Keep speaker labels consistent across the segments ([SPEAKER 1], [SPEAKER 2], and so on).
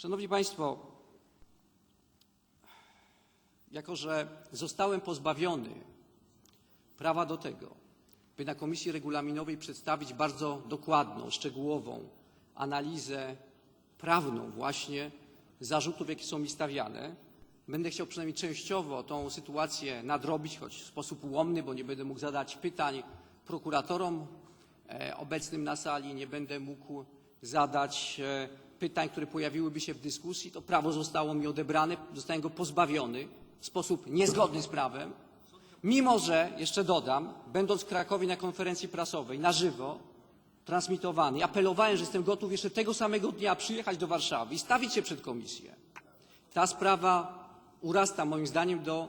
[SPEAKER 1] Szanowni Państwo, jako że zostałem pozbawiony prawa do tego, by na Komisji Regulaminowej przedstawić bardzo dokładną, szczegółową analizę prawną właśnie zarzutów, jakie są mi stawiane, będę chciał przynajmniej częściowo tą sytuację nadrobić, choć w sposób ułomny, bo nie będę mógł zadać pytań prokuratorom e, obecnym na sali, nie będę mógł zadać e, pytań, które pojawiłyby się w dyskusji. To prawo zostało mi odebrane, zostałem go pozbawiony w sposób niezgodny z prawem. Mimo, że, jeszcze dodam, będąc w Krakowie na konferencji prasowej na żywo, transmitowany, apelowałem, że jestem gotów jeszcze tego samego dnia przyjechać do Warszawy i stawić się przed komisję. Ta sprawa urasta moim zdaniem do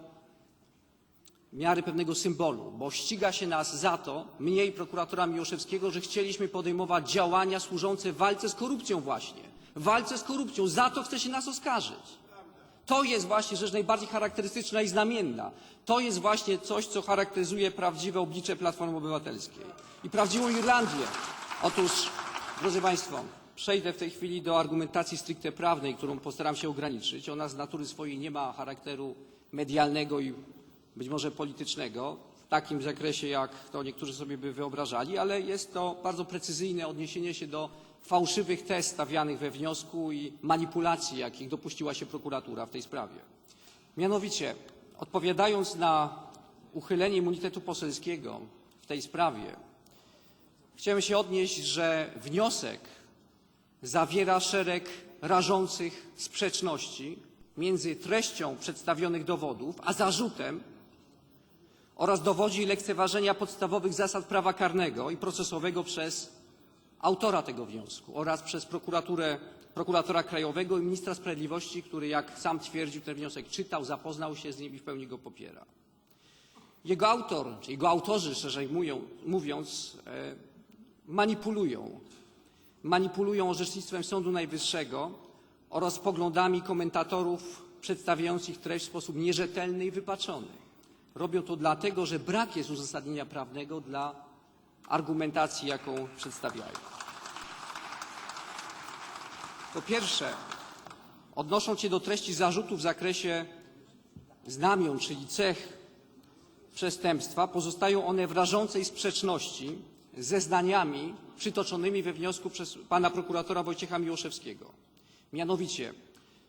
[SPEAKER 1] miary pewnego symbolu, bo ściga się nas za to, mnie i prokuratora Miłoszewskiego, że chcieliśmy podejmować działania służące walce z korupcją właśnie. Walce z korupcją. Za to chce się nas oskarżyć. To jest właśnie rzecz najbardziej charakterystyczna i znamienna. To jest właśnie coś, co charakteryzuje prawdziwe oblicze Platformy Obywatelskiej i prawdziwą Irlandię. Otóż, drodzy Państwo, przejdę w tej chwili do argumentacji stricte prawnej, którą postaram się ograniczyć. Ona z natury swojej nie ma charakteru medialnego i być może politycznego w takim zakresie, jak to niektórzy sobie by wyobrażali, ale jest to bardzo precyzyjne odniesienie się do fałszywych tez stawianych we wniosku i manipulacji, jakich dopuściła się prokuratura w tej sprawie. Mianowicie, odpowiadając na uchylenie immunitetu poselskiego w tej sprawie, chciałem się odnieść, że wniosek zawiera szereg rażących sprzeczności między treścią przedstawionych dowodów a zarzutem oraz dowodzi lekceważenia podstawowych zasad prawa karnego i procesowego przez autora tego wniosku oraz przez prokuraturę, prokuratora krajowego i ministra sprawiedliwości, który, jak sam twierdził, ten wniosek czytał, zapoznał się z nim i w pełni go popiera. Jego autor, czy jego autorzy, szerzej mówią- mówiąc, e, manipulują. Manipulują orzecznictwem Sądu Najwyższego oraz poglądami komentatorów przedstawiających treść w sposób nierzetelny i wypaczony. Robią to dlatego, że brak jest uzasadnienia prawnego dla argumentacji, jaką przedstawiają. Po pierwsze, odnosząc się do treści zarzutów w zakresie znamion, czyli cech przestępstwa, pozostają one w rażącej sprzeczności z zeznaniami przytoczonymi we wniosku przez pana prokuratora Wojciecha Miłoszewskiego. Mianowicie,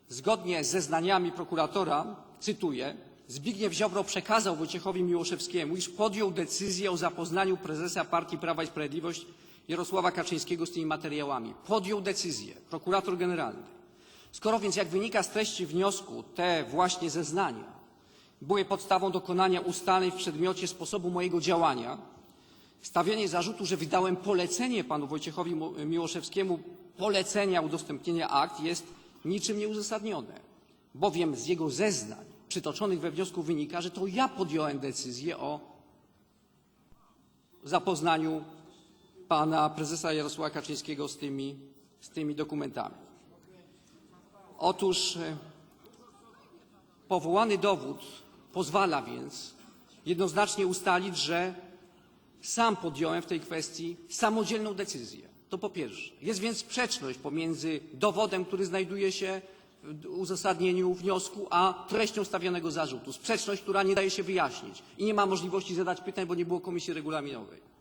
[SPEAKER 1] zgodnie z zeznaniami prokuratora, cytuję, Zbigniew Ziobro przekazał Wojciechowi Miłoszewskiemu, iż podjął decyzję o zapoznaniu prezesa Partii Prawa i Sprawiedliwość Jarosława Kaczyńskiego z tymi materiałami. Podjął decyzję, prokurator generalny. Skoro więc, jak wynika z treści wniosku, te właśnie zeznania były podstawą dokonania ustaleń w przedmiocie sposobu mojego działania, stawianie zarzutu, że wydałem polecenie panu Wojciechowi Miłoszewskiemu polecenia udostępnienia akt jest niczym nieuzasadnione, bowiem z jego zeznań przytoczonych we wniosku wynika, że to ja podjąłem decyzję o zapoznaniu pana prezesa Jarosława Kaczyńskiego z tymi, z tymi dokumentami. Otóż e, powołany dowód pozwala więc jednoznacznie ustalić, że sam podjąłem w tej kwestii samodzielną decyzję. To po pierwsze. Jest więc sprzeczność pomiędzy dowodem, który znajduje się uzasadnieniu wniosku, a treścią stawianego zarzutu. Sprzeczność, która nie daje się wyjaśnić i nie ma możliwości zadać pytań, bo nie było komisji regulaminowej.